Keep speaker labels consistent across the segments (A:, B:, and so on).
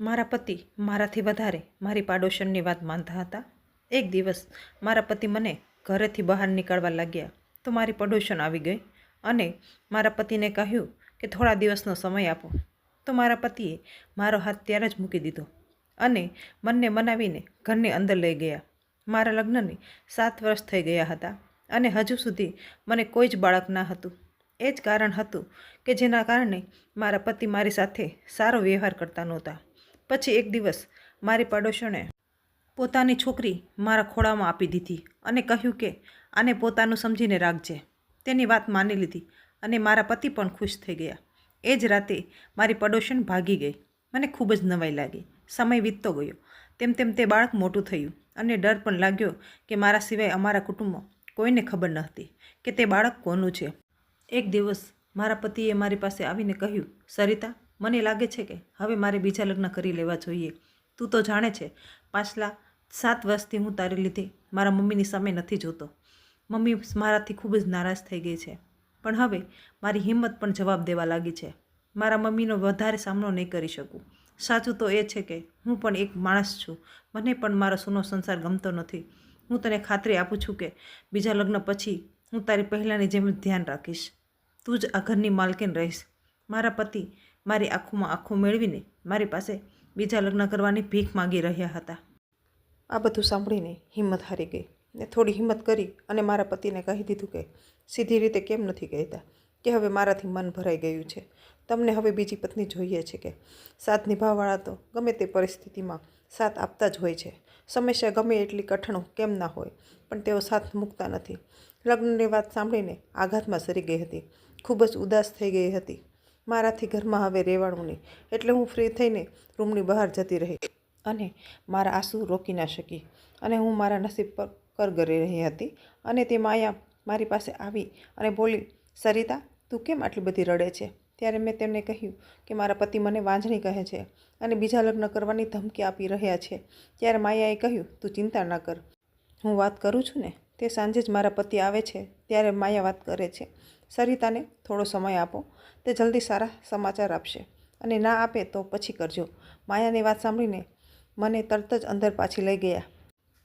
A: મારા પતિ મારાથી વધારે મારી પાડોશનની વાત માનતા હતા. એક દિવસ મારા પતિ મને ઘરેથી બહાર નીકળવા લાગ્યા તો મારી પડોશન આવી ગઈ અને મારા પતિને કહ્યું કે થોડા દિવસનો સમય આપો. તો મારા પતિએ મારો હાથ ત્યારે જ મૂકી દીધો અને મનને મનાવીને ઘરની અંદર લઈ ગયા. મારા લગ્નને સાત વર્ષ થઈ ગયા હતા અને હજુ સુધી મને કોઈ જ બાળક ના હતું. એ જ કારણ હતું કે જેના કારણે મારા પતિ મારી સાથે સારો વ્યવહાર કરતા નહોતા. પછી એક દિવસ મારી પડોશણે પોતાની છોકરી મારા ખોળામાં આપી દીધી અને કહ્યું કે આને પોતાનું સમજીને રાખજે. તેની વાત માની લીધી અને મારા પતિ પણ ખુશ થઈ ગયા. એ જ રાતે મારી પડોશન ભાગી ગઈ. મને ખૂબ જ નવાઈ લાગી. સમય વીતતો ગયો. તેમ તેમ તે બાળક મોટું થયું અને ડર પણ લાગ્યો કે મારા સિવાય અમારા કુટુંબમાં કોઈને ખબર ન હતી કે તે બાળક કોનું છે. એક દિવસ મારા પતિએ મારી પાસે આવીને કહ્યું, સરિતા મને લાગે છે કે હવે મારે બીજા લગ્ન કરી લેવા જોઈએ. તું તો જાણે છે, પાછલા સાત વર્ષથી હું તારી લીધે મારા મમ્મીની સામે નથી જોતો. મમ્મી મારાથી ખૂબ જ નારાજ થઈ ગઈ છે. પણ હવે મારી હિંમત પણ જવાબ દેવા લાગી છે. મારા મમ્મીનો વધારે સામનો નહીં કરી શકું. સાચું તો એ છે કે હું પણ એક માણસ છું. મને પણ મારો સૂનો સંસાર ગમતો નથી. હું તને ખાતરી આપું છું કે બીજા લગ્ન પછી હું તારી પહેલાંની જેમ ધ્યાન રાખીશ. તું જ આ ઘરની માલકીન રહીશ. મારા પતિ મારી આંખોમાં આંખો મેળવીને મારી પાસે બીજા લગ્ન કરવાની ભીખ માગી રહ્યા હતા. આ બધું સાંભળીને હિંમત હારી ગઈ ને થોડી હિંમત કરી અને મારા પતિને કહી દીધું કે સીધી રીતે કેમ નથી કહેતા કે હવે મારાથી મન ભરાઈ ગયું છે. તમને હવે બીજી પત્ની જોઈએ છે કે સાથ નિભાવવાળા તો ગમે તે પરિસ્થિતિમાં સાથ આપતા જ હોય છે. સમસ્યા ગમે એટલી કઠણ કેમ ના હોય, પણ તેઓ સાથ મૂકતા નથી. લગ્નની વાત સાંભળીને આઘાતમાં સરી ગઈ હતી. ખૂબ જ ઉદાસ થઈ ગઈ હતી. મારાથી ઘરમાં હવે રહેવાનું નહીં. એટલે હું ફ્રી થઈને રૂમની બહાર જતી રહી અને મારા આંસુ રોકી ના શકી અને હું મારા નસીબ પર કરગરી રહી હતી અને તે માયા મારી પાસે આવી અને બોલી, સરિતા, તું કેમ આટલી બધી રડે છે? ત્યારે મેં તેમને કહ્યું કે મારા પતિ મને વાંઝણી કહે છે અને બીજા લગ્ન કરવાની ધમકી આપી રહ્યા છે. ત્યારે માયાએ કહ્યું, તું ચિંતા ના કર. હું વાત કરું છું ને? તે સાંજે જ મારા પતિ આવે છે ત્યારે માયા વાત કરે છે. સરિતાને થોડો સમય આપો. તે જલ્દી સારા સમાચાર આપશે અને ના આપે તો પછી કરજો. માયાની વાત સાંભળીને મને તરત જ અંદર પાછી લઈ ગયા.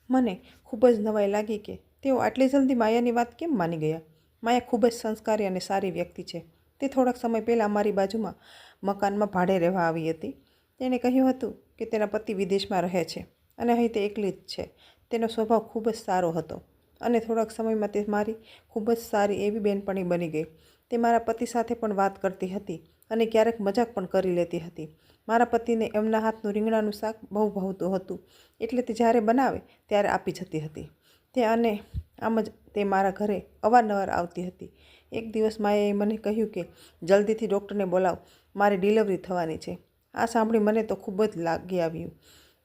A: મને ખૂબ જ નવાઈ લાગી કે તેઓ આટલી જલ્દી માયાની વાત કેમ માની ગયા? માયા ખૂબ જ સંસ્કારી અને સારી વ્યક્તિ છે. તે થોડાક સમય પહેલાં અમારી બાજુમાં મકાનમાં ભાડે રહેવા આવી હતી. તેણે કહ્યું હતું કે તેના પતિ વિદેશમાં રહે છે અને અહીં તે એકલી જ છે. તેનો સ્વભાવ ખૂબ જ સારો હતો. અને થોડાક સમયમાં તે મારી ખૂબ જ સારી એવી બેનપણી બની ગઈ. તે મારા પતિ સાથે પણ વાત કરતી હતી અને ક્યારેક મજાક પણ કરી લેતી હતી. મારા પતિને એમના હાથનું રીંગણાનું શાક બહુ ભાવતું હતું. એટલે તે જ્યારે બનાવે ત્યારે આપી જતી હતી. તે અને આમ જ તે મારા ઘરે અવારનવાર આવતી હતી. એક દિવસ માએ મને કહ્યું કે, જલ્દીથી ડૉક્ટરને બોલાવ, મારી ડિલિવરી થવાની છે. આ સાંભળી મને તો ખૂબ જ લાગી આવ્યું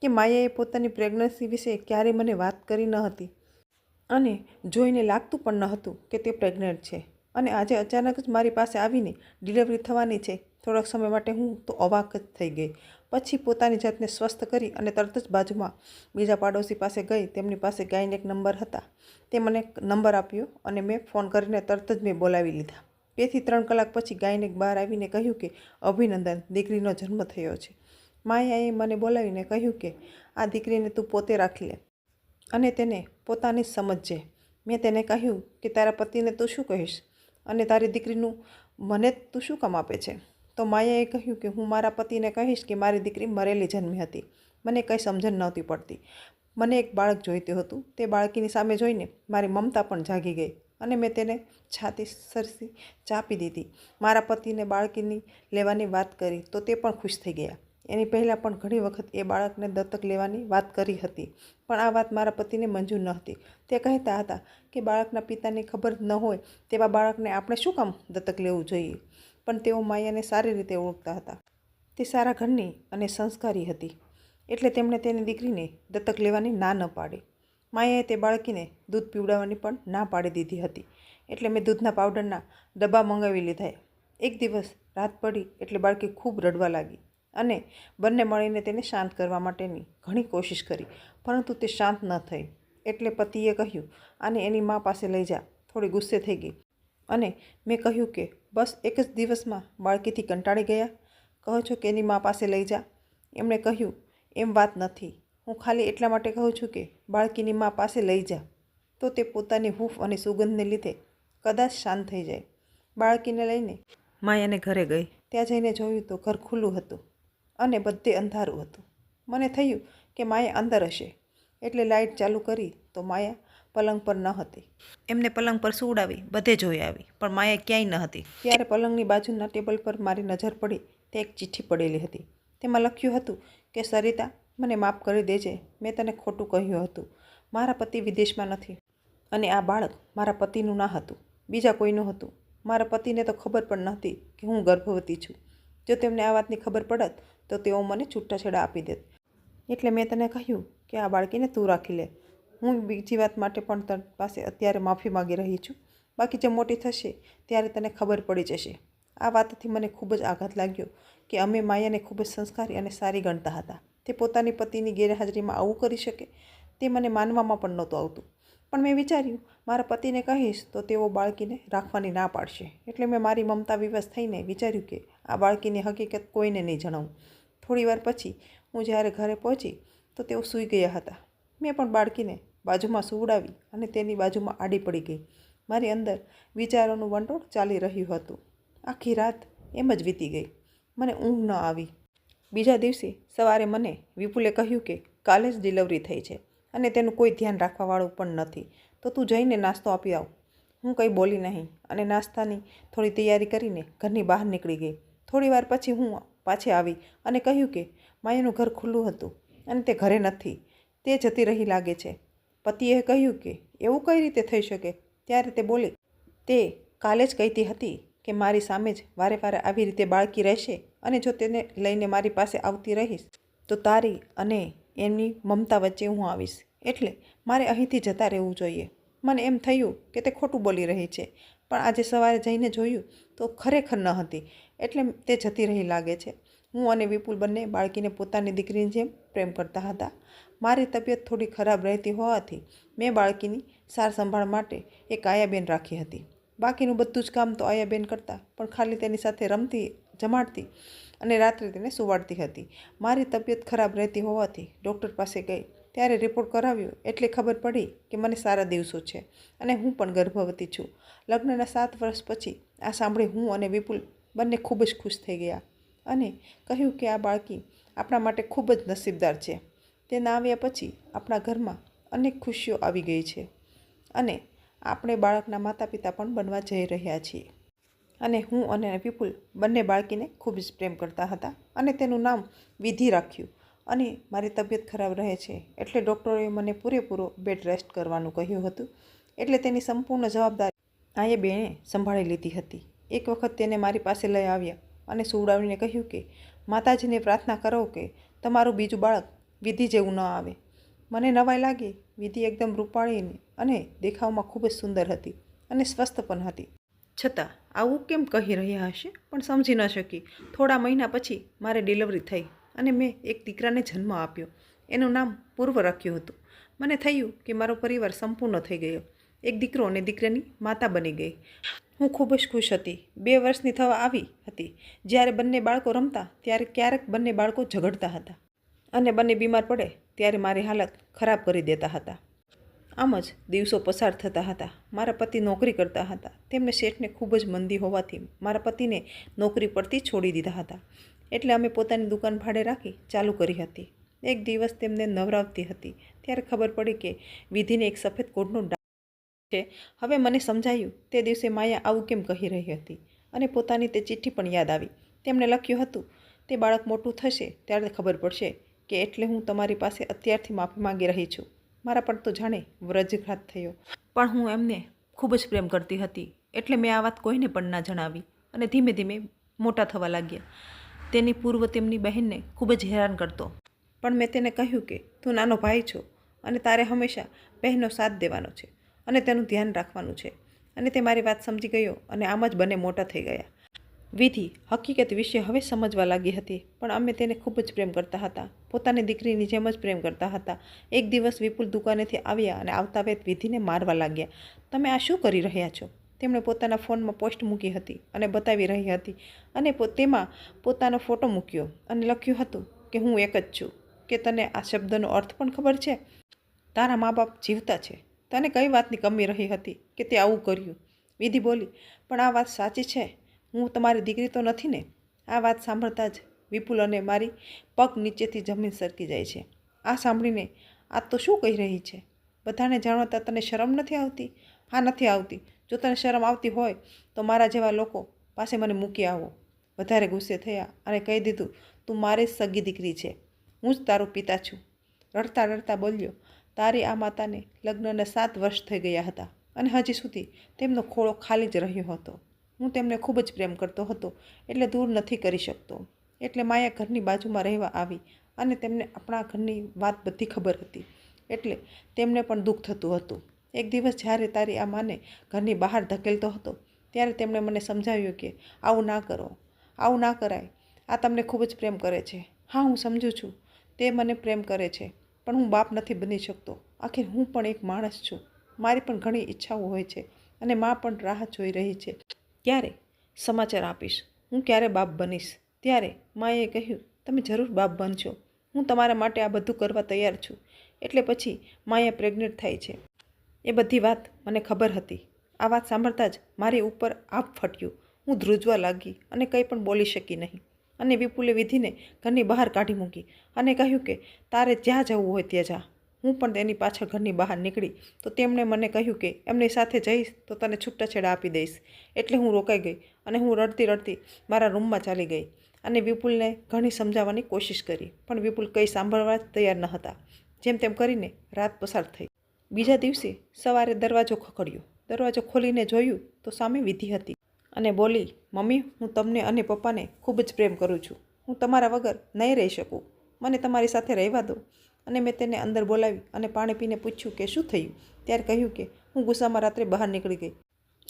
A: કે માયાએ પોતાની પ્રેગ્નન્સી વિશે ક્યારેય મને વાત કરી ન હતી. અને જોઈને લાગતું પણ ન હતું કે તે પ્રેગ્નન્ટ છે. અને આજે અચાનક જ મારી પાસે આવીને ડિલિવરી થવાની છે. થોડાક સમય માટે હું તો અવાક જ થઈ ગઈ. પછી પોતાની જાતને સ્વસ્થ કરી અને તરત જ બાજુમાં બીજા પાડોશી પાસે ગઈ. તેમની પાસે ગાયનેક નંબર હતા. તે મને નંબર આપ્યો અને મેં ફોન કરીને તરત જ મેં બોલાવી લીધા. બેથી ત્રણ કલાક પછી ગાયનેક બહાર આવીને કહ્યું કે, અભિનંદન, દીકરીનો જન્મ થયો છે. માયાએ મને બોલાવીને કહ્યું કે, આ દીકરીને તું પોતે રાખી લે. અને તેને પોતાની સમજજે મેં તેને કહ્યું કે, તારા પતિને તું શું કહીશ? અને તારી દીકરીનું મને તું શું કામ આપે છે? તો માયાએ કહ્યું કે, હું મારા પતિને કહીશ કે, મારી દીકરી મરેલી જન્મી હતી. મને કંઈ સમજણ નહોતી પડતી. મને એક બાળક જોઈતું હતું. તે બાળકીની સામે જોઈને મારી મમતા પણ જાગી ગઈ અને મેં તેને છાતી સરસી ચાપી દીધી. મારા પતિને બાળકીની લેવાની વાત કરી તો તે પણ ખુશ થઈ ગયા. એની પહેલાં પણ ઘણી વખત એ બાળકને દત્તક લેવાની વાત કરી હતી, પણ આ વાત મારા પતિને મંજૂર ન હતી તે કહેતા હતા કે બાળકના પિતાની ખબર ન હોય તેવા બાળકને આપણે શું કામ દત્તક લેવું જોઈએ? પણ તેઓ માયાને સારી રીતે ઓળખતા હતા. તે સારા ઘરની અને સંસ્કારી હતી, એટલે તેમણે તેની દીકરીને દત્તક લેવાની ના ન પાડી. માયાએ તે બાળકીને દૂધ પીવડાવવાની પણ ના પાડી દીધી હતી, એટલે મેં દૂધના પાવડરના ડબ્બા મંગાવી લીધા. એક દિવસ રાત પડી એટલે બાળકી ખૂબ રડવા લાગી. અને બંને મળીને તેને શાંત કરવા માટેની ઘણી કોશિશ કરી પરંતુ તે શાંત ન થઈ. એટલે પતિએ કહ્યું આને એની મા પાસે લઈ જા. થોડી ગુસ્સે થઈ ગઈ. અને મેં કહ્યું કે બસ એક જ દિવસમાં બાળકીથી કંટાળી ગયા? કહો છો કે એની મા પાસે લઈ જા. એમણે કહ્યું એમ વાત નથી. હું ખાલી એટલા માટે કહું છું કે બાળકીની મા પાસે લઈ જા. તો તે પોતાની હૂફ અને સુગંધને લીધે કદાચ શાંત થઈ જાય. બાળકીને લઈને માયાને ઘરે ગઈ. ત્યાં જઈને જોયું તો ઘર ખુલ્લું હતું. અને બધે અંધારું હતું. મને થયું કે માયા અંદર હશે. એટલે લાઇટ ચાલુ કરી તો માયા પલંગ પર ન હતી. એમને પલંગ પર સુવડાવી બધે જોઈ આવી પણ માયા ક્યાંય ન હતી. ત્યારે પલંગની બાજુના ટેબલ પર મારી નજર પડી તે એક ચિઠ્ઠી પડેલી હતી. તેમાં લખ્યું હતું કે સરિતા મને માફ કરી દેજે. મેં તને ખોટું કહ્યું હતું. મારા પતિ વિદેશમાં નથી. અને આ બાળક મારા પતિનું ના હતું. બીજા કોઈનું હતું. મારા પતિને તો ખબર પણ નહોતી કે હું ગર્ભવતી છું. જો તેમને આ વાતની ખબર પડત તો તેઓ મને છૂટાછેડા આપી દેત. એટલે મેં તને કહ્યું કે આ બાળકીને તું રાખી લે. હું બીજી વાત માટે પણ તન પાસે અત્યારે માફી માગી રહી છું. બાકી જે મોટી થશે ત્યારે તને ખબર પડી જશે. આ વાતથી મને ખૂબ જ આઘાત લાગ્યો કે અમે માયાને ખૂબ જ સંસ્કારી અને સારી ગણતા હતા. તે પોતાની પતિની ગેરહાજરીમાં આવું કરી શકે તે મને માનવામાં પણ નહોતું આવતું. પણ મેં વિચાર્યું, મારા પતિને કહીશ તો તેઓ બાળકીને રાખવાની ના પાડશે. એટલે મેં મારી મમતા વિવશ થઈને વિચાર્યું કે આ બાળકીની હકીકત કોઈને નહીં જણાવું. થોડી વાર પછી હું જ્યારે ઘરે પહોંચી તો તેઓ સૂઈ ગયા હતા. મેં પણ બાળકીને બાજુમાં સુવડાવી અને તેની બાજુમાં આડી પડી ગઈ. મારી અંદર વિચારોનું વંટોળ ચાલી રહ્યું હતું. આખી રાત એમ જ વીતી ગઈ. મને ઊંઘ ન આવી. બીજા દિવસે સવારે મને વિપુલે કહ્યું કે કાલે જ ડિલિવરી થઈ છે અને તેનું કોઈ ધ્યાન રાખવાવાળું પણ નથી. તો તું જઈને નાસ્તો આપી આવ. હું કંઈ બોલી નહીં અને નાસ્તાની થોડી તૈયારી કરીને ઘરની બહાર નીકળી ગઈ. થોડી વાર પછી હું પાછી આવી અને કહ્યું કે, માયાનું ઘર ખુલ્લું હતું અને તે ઘરે નથી. તે જતી રહી લાગે છે. પતિએ કહ્યું કે, એવું કઈ રીતે થઈ શકે? ત્યારે તે બોલી, તે કાલે જ કહેતી હતી કે મારી સામે જ વારે વારે આવી રીતે બાળકી રહેશે અને જો તેને લઈને મારી પાસે આવતી રહીશ, તો તારી અને એમની મમતા વચ્ચે હું આવીશ. એટલે મારે અહીંથી જતા રહેવું જોઈએ. મને એમ થયું કે તે ખોટું બોલી રહી છે. પણ આજે સવારે જઈને જોયું તો ખરેખર ન હતી. એટલે તે જતી રહી લાગે છે. હું અને વિપુલ બંને બાળકીને પોતાની દીકરીની જેમ પ્રેમ કરતા હતા. મારી તબિયત થોડી ખરાબ રહેતી હોવાથી મેં બાળકીની સાર સંભાળ માટે એક આયાબેન રાખી હતી. બાકીનું બધું જ કામ તો આયાબેન કરતા, પણ ખાલી તેની સાથે રમતી, જમાડતી અને રાત્રે તેને સુવાડતી હતી. મારી તબિયત ખરાબ રહેતી હોવાથી ડૉક્ટર પાસે ગઈ. ત્યારે રિપોર્ટ કરાવ્યો. એટલે ખબર પડી કે મને સારા દિવસો છે અને હું પણ ગર્ભવતી છું. લગ્નના સાત વર્ષ પછી આ સાંભળી હું અને વિપુલ બંને ખૂબ જ ખુશ થઈ ગયા અને કહ્યું કે આ બાળકી આપણા માટે ખૂબ જ નસીબદાર છે. તેના આવ્યા પછી આપણા ઘરમાં અનેક ખુશીઓ આવી ગઈ છે અને આપણે બાળકના માતા પિતા પણ બનવા જઈ રહ્યા છીએ. અને હું અને વિપુલ બંને બાળકીને ખૂબ જ પ્રેમ કરતા હતા અને તેનું નામ વિધિ રાખ્યું અને મારી તબિયત ખરાબ રહે છે એટલે ડૉક્ટરોએ મને પૂરેપૂરો બેડ રેસ્ટ કરવાનું કહ્યું હતું એટલે તેની સંપૂર્ણ જવાબદારી આયે બેને સંભાળી લીધી હતી. એક વખત તેને મારી પાસે લઈ આવ્યા અને સુવડાવીને કહ્યું કે, માતાજીને પ્રાર્થના કરો કે તમારું બીજું બાળક વિધિ જેવું ન આવે. મને નવાઈ લાગી. વિધિ એકદમ રૂપાળીને અને દેખાવમાં ખૂબ જ સુંદર હતી અને સ્વસ્થ પણ હતી. છતાં, આવું કેમ કહી રહ્યા હશે? પણ સમજી ન શકી. થોડા મહિના પછી મારે ડિલિવરી થઈ અને મેં એક દીકરાને જન્મ આપ્યો. એનું નામ પૂર્વ રાખ્યું હતું. મને થયું કે મારો પરિવાર સંપૂર્ણ થઈ ગયો. એક દીકરો અને દીકરાની માતા બની ગઈ. હું ખૂબ જ ખુશ હતી. બે વર્ષની થવા આવી હતી. જ્યારે બંને બાળકો રમતા, ત્યારે ક્યારેક બંને બાળકો ઝઘડતા હતા અને બંને બીમાર પડે, ત્યારે મારી હાલત ખરાબ કરી દેતા હતા. આમ જ દિવસો પસાર થતા હતા. મારા પતિ નોકરી કરતા હતા. તેમને શેઠને ખૂબ જ મંદી હોવાથી મારા પતિને નોકરી પરથી છોડી દીધા હતા. એટલે અમે પોતાની દુકાન ભાડે રાખી ચાલુ કરી હતી. એક દિવસ તેમને નવરાવતી હતી. ત્યારે ખબર પડી કે વિધિને એક સફેદ કોટનું છે. હવે મને સમજાયું, તે દિવસે માયા આવું કેમ કહી રહી હતી? અને પોતાની તે ચિઠ્ઠી પણ યાદ આવી. તેમણે લખ્યું હતું, તે બાળક મોટું થશે ત્યારે ખબર પડશે કે એટલે હું તમારી પાસે અત્યારથી માફી માંગી રહી છું. મારા પર તો જાણે વ્રજઘાત થયો. પણ હું એમને ખૂબ જ પ્રેમ કરતી હતી, એટલે મેં આ વાત કોઈને પણ ના જણાવી. અને ધીમે ધીમે મોટા થવા લાગ્યા. તેની પૂર્વ તેમની બહેનને ખૂબ જ હેરાન કરતો. પણ મેં તેને કહ્યું કે, તું નાનો ભાઈ છો અને તારે હંમેશા બહેનનો સાથ દેવાનો છે. અને તેનું ધ્યાન રાખવાનું છે. અને તે મારી વાત સમજી ગયો અને આમ જ બંને મોટા થઈ ગયા. વિધિ હકીકત વિશે હવે સમજવા લાગી હતી, પણ અમે તેને ખૂબ જ પ્રેમ કરતા હતા. પોતાની દીકરીની જેમ જ પ્રેમ કરતા હતા. એક દિવસ વિપુલ દુકાનેથી આવ્યા અને આવતા વેત વિધિને મારવા લાગ્યા. તમે આ શું કરી રહ્યા છો? તેમણે પોતાના ફોનમાં પોસ્ટ મૂકી હતી અને બતાવી રહી હતી. અને તેમાં પોતાનો ફોટો મૂક્યો અને લખ્યું હતું કે હું એક જ છું. કે તને આ શબ્દનો અર્થ પણ ખબર છે? તારા મા બાપ જીવતા છે. તને કઈ વાતની કમી રહી હતી કે તે આવું કર્યું? વિધિ બોલી, પણ આ વાત સાચી છે. હું તમારી દીકરી તો નથી ને? આ વાત સાંભળતા જ વિપુલ અને મારી પગ નીચેથી જમીન સરકી જાય છે. આ સાંભળીને આ તો શું કહી રહી છે? બધાને જાણતા તને શરમ નથી આવતી? હા, નથી આવતી. જો તને શરમ આવતી હોય તો મારા જેવા લોકો પાસે મને મૂકી આવો. વધારે ગુસ્સે થયા અને કહી દીધું, તું મારી સગી દીકરી છે. હું જ તારો પિતા છું. રડતા રડતા બોલ્યો તારી આ માતાને લગ્નને સાત વર્ષ થઈ ગયા હતા અને હજી સુધી તેમનો ખોળો ખાલી જ રહ્યો હતો. હું તેમને ખૂબ જ પ્રેમ કરતો હતો એટલે દૂર નથી કરી શકતો. એટલે માયા ઘરની બાજુમાં રહેવા આવી અને તેમને આપણા ઘરની વાત બધી ખબર હતી. એટલે તેમને પણ દુઃખ થતું હતું. એક દિવસ જ્યારે તારી આ માને ઘરની બહાર ધકેલતો હતો, ત્યારે તેમણે મને સમજાવ્યું કે આવું ના કરો, આવું ના કરાય. આ તમને ખૂબ જ પ્રેમ કરે છે. હા, હું સમજુ છું. તે મને પ્રેમ કરે છે. પણ હું બાપ નથી બની શકતો. આખિર હું પણ એક માણસ છું. મારી પણ ઘણી ઈચ્છાઓ હોય છે અને મા પણ રાહ જોઈ રહી છે. ક્યારે? સમાચાર આપીશ. હું ક્યારે બાપ બનીશ? ત્યારે માએ કહ્યું, તમે જરૂર બાપ બનશો હું તમારા માટે આ બધું કરવા તૈયાર છું. એટલે પછી માયા પ્રેગ્નેન્ટ થાય છે. એ બધી વાત મને ખબર હતી. આ વાત સાંભળતા જ મારી ઉપર આપ ફટ્યું. હું ધ્રુજવા લાગી અને કંઈ પણ બોલી શકી નહીં. અને વિપુલે વિધિને ઘરની બહાર કાઢી મૂકી અને કહ્યું કે, તારે જ્યાં જવું હોય ત્યાં જા. હું પણ તેની પાછળ ઘરની બહાર નીકળી. તો તેમણે મને કહ્યું કે, એમની સાથે જઈશ તો તને છૂટાછેડા આપી દઈશ. એટલે હું રોકાઈ ગઈ અને હું રડતી રડતી મારા રૂમમાં ચાલી ગઈ અને વિપુલને ઘણી સમજાવવાની કોશિશ કરી. પણ વિપુલ કંઈ સાંભળવા જ તૈયાર ન હતા. જેમ તેમ કરીને રાત પસાર થઈ. બીજા દિવસે સવારે દરવાજો ખખડ્યો. દરવાજો ખોલીને જોયું તો સામે વિધિ હતી. અને બોલી, મમ્મી, હું તમને અને પપ્પાને ખૂબ જ પ્રેમ કરું છું. હું તમારા વગર નહીં રહી શકું. મને તમારી સાથે રહેવા દો. અને મેં તેને અંદર બોલાવી અને પાણી પીને પૂછ્યું કે શું થયું? ત્યારે કહ્યું કે, હું ગુસ્સામાં રાત્રે બહાર નીકળી ગઈ.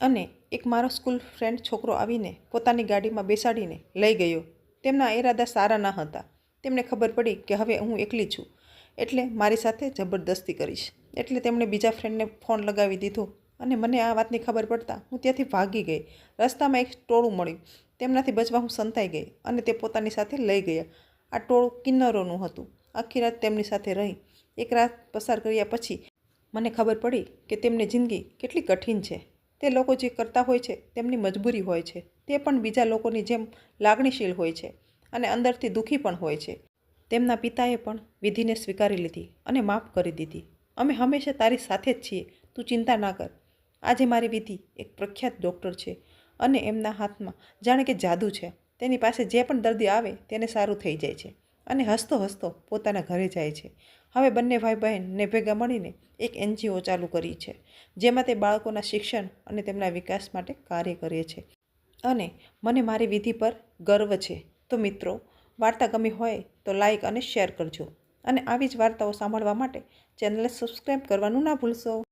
A: અને એક મારો સ્કૂલ ફ્રેન્ડ છોકરો આવીને પોતાની ગાડીમાં બેસાડીને લઈ ગયો. તેમના ઇરાદા સારા ન હતા. તેમને ખબર પડી કે હવે હું એકલી છું. એટલે મારી સાથે જબરદસ્તી કરીશ. એટલે તેમણે બીજા ફ્રેન્ડને ફોન લગાવી દીધો અને મને આ વાતની ખબર પડતાં હું ત્યાંથી ભાગી ગઈ. રસ્તામાં એક ટોળું મળ્યું. તેમનાથી બચવા હું સંતાઈ ગઈ અને તે પોતાની સાથે લઈ ગયા. આ ટોળું કિન્નરોનું હતું. આખી રાત તેમની સાથે રહી. એક રાત પસાર કર્યા પછી મને ખબર પડી કે તેમની જિંદગી કેટલી કઠિન છે. તે લોકો જે કરતા હોય છે તેમની મજબૂરી હોય છે. તે પણ બીજા લોકોની જેમ લાગણીશીલ હોય છે અને અંદરથી દુઃખી પણ હોય છે. તેમના પિતાએ પણ વિધિને સ્વીકારી લીધી અને માફ કરી દીધી. અમે હંમેશા તારી સાથે જ છીએ. તું ચિંતા ના કર. આજે મારી વિધિ એક પ્રખ્યાત ડૉક્ટર છે અને એમના હાથમાં જાણે કે જાદુ છે. તેની પાસે જે પણ દર્દી આવે તેને સારું થઈ જાય છે અને હસતો હસતો પોતાના ઘરે જાય છે. હવે બંને ભાઈ બહેનને ભેગા મળીને એક એનજીઓ ચાલુ કરી છે, જેમાં તે બાળકોના શિક્ષણ અને તેમના વિકાસ માટે કાર્ય કરે છે. અને મને મારી વિધિ પર ગર્વ છે. તો મિત્રો, વાર્તા ગમી હોય તો લાઈક અને શેર કરજો. અને આવી જ વાર્તાઓ સાંભળવા માટે ચેનલને સબસ્ક્રાઈબ કરવાનું ના ભૂલશો.